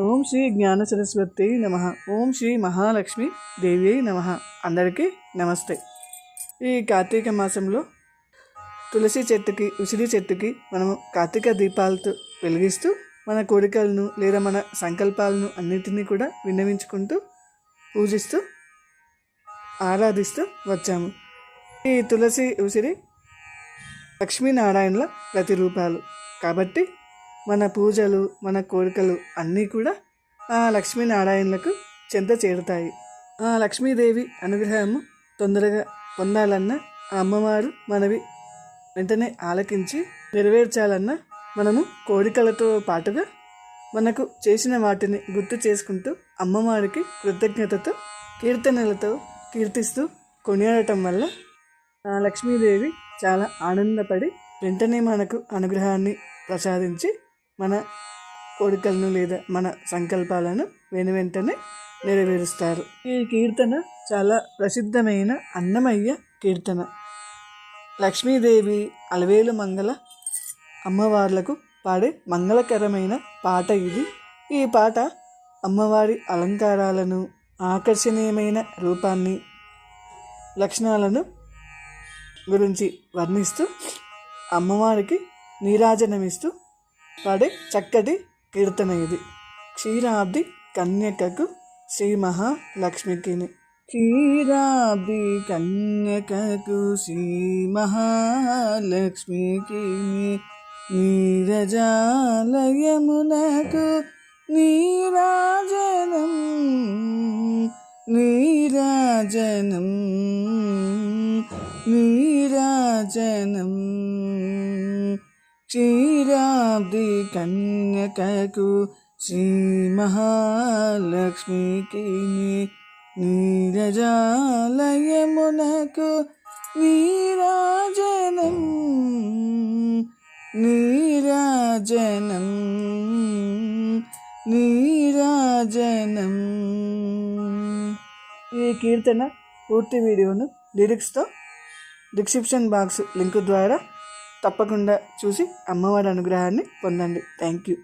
ఓం శ్రీ జ్ఞాన సరస్వతి నమ. ఓం శ్రీ మహాలక్ష్మి దేవి నమ. అందరికీ నమస్తే. ఈ కార్తీక మాసంలో తులసి చెట్టుకి ఉసిరి చెట్టుకి మనము కార్తీక దీపాలతో వెలిగిస్తూ మన కోరికలను లేదా మన సంకల్పాలను అన్నిటినీ కూడా విన్నవించుకుంటూ పూజిస్తూ ఆరాధిస్తూ వచ్చాము. ఈ తులసి ఉసిరి లక్ష్మీనారాయణల ప్రతిరూపాలు. కాబట్టి మన పూజలు మన కోరికలు అన్నీ కూడా ఆ లక్ష్మీనారాయణలకు చెంత చేరుతాయి. ఆ లక్ష్మీదేవి అనుగ్రహము తొందరగా పొందాలన్న ఆ అమ్మవారు మనవి. వెంటనే ఆలకించి నెరవేర్చాలన్న మనము కోరికలతో పాటుగా మనకు చేసిన వాటిని గుర్తు చేసుకుంటూ అమ్మవారికి కృతజ్ఞతతో కీర్తనలతో కీర్తిస్తూ కొనియాడటం వల్ల లక్ష్మీదేవి చాలా ఆనందపడి వెంటనే మనకు అనుగ్రహాన్ని ప్రసాదించి మన కోరికలను లేదా మన సంకల్పాలను వెను వెంటనే నెరవేరుస్తారు. ఈ కీర్తన చాలా ప్రసిద్ధమైన అన్నమయ్య కీర్తన. లక్ష్మీదేవి అలవేలు మంగళ అమ్మవార్లకు పాడే మంగళకరమైన పాట ఇది. ఈ పాట అమ్మవారి అలంకారాలను ఆకర్షణీయమైన రూపాన్ని లక్షణాలను గురించి వర్ణిస్తూ అమ్మవారికి నీరాజనమిస్తూ పాడే చక్కటి కీర్తన ఇది క్షీరాబ్ది కన్యకకు శ్రీ మహాలక్ష్మికిని క్షీరాబ్ది కన్యకకు శ్రీ మహాలక్ష్మికి నీరజాలయమునకు నీరాజనం నీరాజనం నీరాజనం. శతాబ్ది కన్యకకు శ్రీ మహాలక్ష్మికి నీరజాలయమునకు నీరాజనం నీరాజనం నీరాజనం. ఈ కీర్తన పూర్తి వీడియోను లిరిక్స్తో డిస్క్రిప్షన్ బాక్స్ లింక్ ద్వారా తప్పకుండా చూసి అమ్మవారి అనుగ్రహాన్ని పొందండి. Thank you